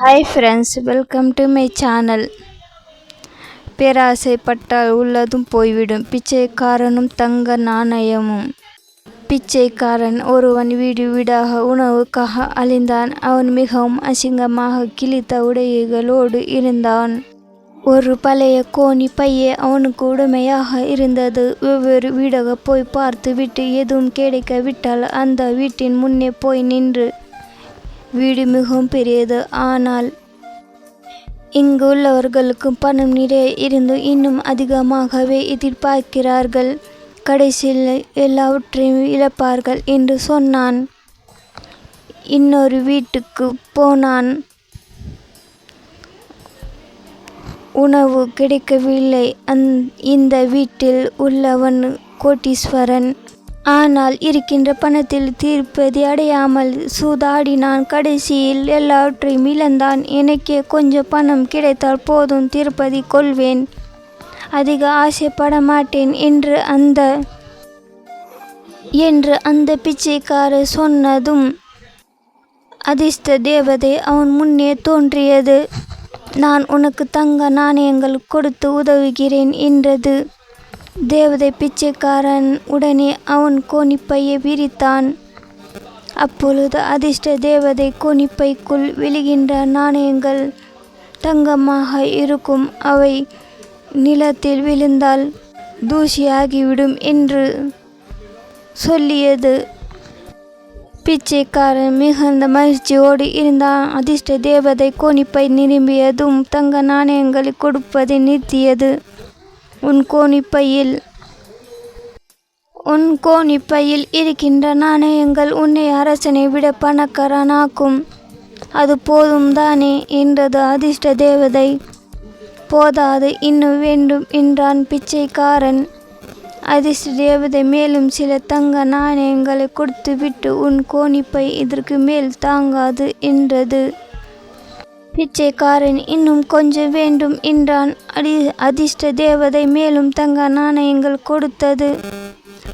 Hi friends welcome to my channel பேராசைப்பட்டால் உள்ளதும் போய்விடும். பிச்சைக்காரனும் தங்க நாணயமும். பிச்சைக்காரன் ஒருவன் வீடு வீடாக உணவுக்காக அழிந்தான். அவன் மிகவும் அசிங்கமாக கிழித்த உடைகளோடு இருந்தான். ஒரு பழைய கோணி பையே அவனுக்கு உடமையாக இருந்தது. வெவ்வேறு வீடாக போய் பார்த்து விட்டு எதுவும் கிடைக்க விட்டால் அந்த வீட்டின் முன்னே போய் நின்று வீடு மிகவும் பெரியது. ஆனால் இங்கு உள்ளவர்களுக்கு பணம் நிறைய இருந்து இன்னும் அதிகமாகவே எதிர்பார்க்கிறார்கள். கடைசியில் எல்லாவற்றையும் இழப்பார்கள் என்று சொன்னான். இன்னொரு வீட்டுக்கு போனான். உணவு கிடைக்கவில்லை. அந் இந்த வீட்டில் உள்ளவன் கோட்டீஸ்வரன். ஆனால் இருக்கின்ற பணத்தில் தீர்ப்பதி அடையாமல் சூதாடினான். கடைசியில் எல்லாவற்றையும் இழந்தான். எனக்கே கொஞ்சம் பணம் கிடைத்தால் போதும் திருப்பதி கொள்வேன். அதிக ஆசைப்பட மாட்டேன் என்று அந்த என்று அந்த பிச்சைக்காரர் சொன்னதும் அதிர்ஷ்ட தேவதை அவன் முன்னே தோன்றியது. நான் உனக்கு தங்க நாணயங்கள் கொடுத்து உதவுகிறேன் என்றது. தேவதை பிச்சைக்காரன் உடனே அவன் கோணிப்பையை விரித்தான். அப்பொழுது அதிர்ஷ்ட தேவதை கோணிப்பைக்குள் விழுகின்ற நாணயங்கள் தங்கமாக இருக்கும். அவை நிலத்தில் விழுந்தால் தூசியாகிவிடும் என்று சொல்லியது. பிச்சைக்காரன் மிகுந்த மகிழ்ச்சியோடு இருந்தான். அதிர்ஷ்ட தேவதை கோணிப்பை நிரம்பியதும் தங்க நாணயங்களை கொடுப்பதை நிறுத்தியது. உன் கோணிப்பையில். உன் கோணிப்பையில் இருக்கின்ற நாணயங்கள் உன்னை அரசனை விட பணக்காரனாக்கும். அது போதும் தானே என்றது அதிர்ஷ்ட தேவதை. போதாது இன்னும் வேண்டும் என்றான் பிச்சைக்காரன். அதிர்ஷ்ட தேவதை மேலும் சில தங்க நாணயங்களை கொடுத்துவிட்டு உன் கோணிப்பை இதற்கு மேல் தாங்காது என்றது. பிச்சைக்காரன் இன்னும் கொஞ்சம் வேண்டும் என்றான். அடி அதிர்ஷ்ட தேவதை மேலும் தங்க நாணயங்கள் கொடுத்தது.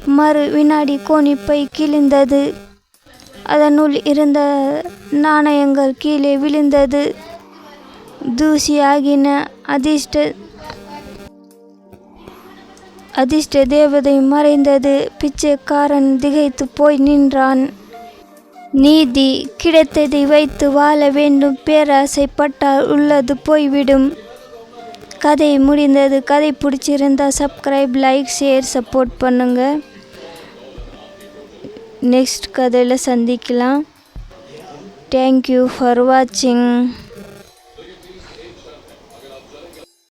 மறு வினாடி கோணிப்பை கிழிந்தது. அதனுள் இருந்த நாணயங்கள் கீழே விழுந்தது. தூசியாகின அதிர்ஷ்ட அதிர்ஷ்ட தேவதை மறைந்தது. பிச்சைக்காரன் திகைத்து போய் நின்றான். நீதி கிடைத்ததை வைத்து வாழ வேண்டும். பேராசைப்பட்டால் உள்ளது போய்விடும். கதை முடிந்தது. கதை பிடிச்சிருந்தா சப்ஸ்கிரைப் லைக் ஷேர் சப்போர்ட் பண்ணுங்கள் நெக்ஸ்ட் கதையில் சந்திக்கலாம். தேங்க்யூ ஃபார் வாட்சிங்